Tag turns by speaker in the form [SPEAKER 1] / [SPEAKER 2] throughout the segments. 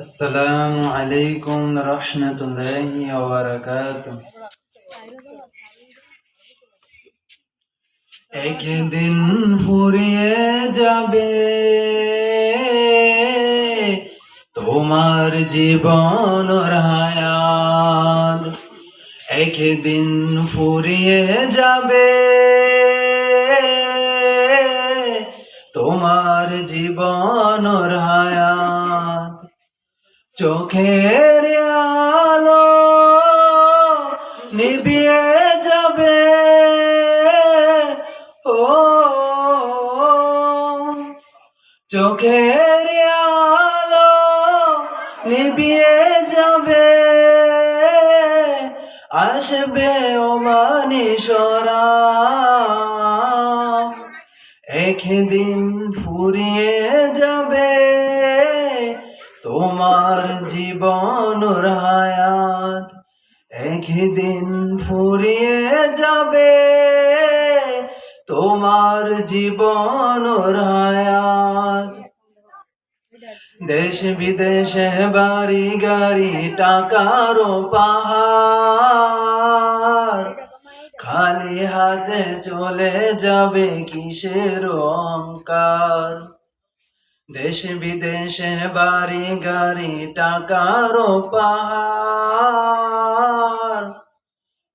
[SPEAKER 1] السلام عليكم ورحمة الله وبركاته একদিন ফুরিয়ে যাবে তোমার জীবন হায়াত একদিন ফুরিয়ে যাবে তোমার জীবন হায়াত চোখের আলো নিবিয়ে যাবে। ও, চোখের আলো নিবিয়ে যাবে। আসবে ও মানিসরা একদিন ফুরিয়ে যাবে। তোমার জীবন হায়াত একদিন ফুরিয়ে যাবে। তোমার জীবন হায়াত দেশ বিদেশে বাড়ি গাড়ি টাকারও পাহাড়। খালি হাতে চলে যাবে কিসের অহংকার? দেশ বিদেশে বাড়ি গাড়ি পাহাড়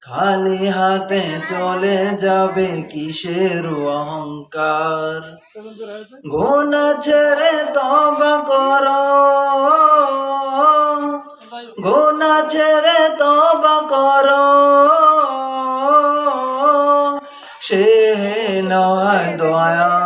[SPEAKER 1] খালি হাতে চলে যাবে কিসের অহংকার? গোনা ছেড়ে তবা কর। গোনা ছেড়ে তবা কর। সে নয় দয়ার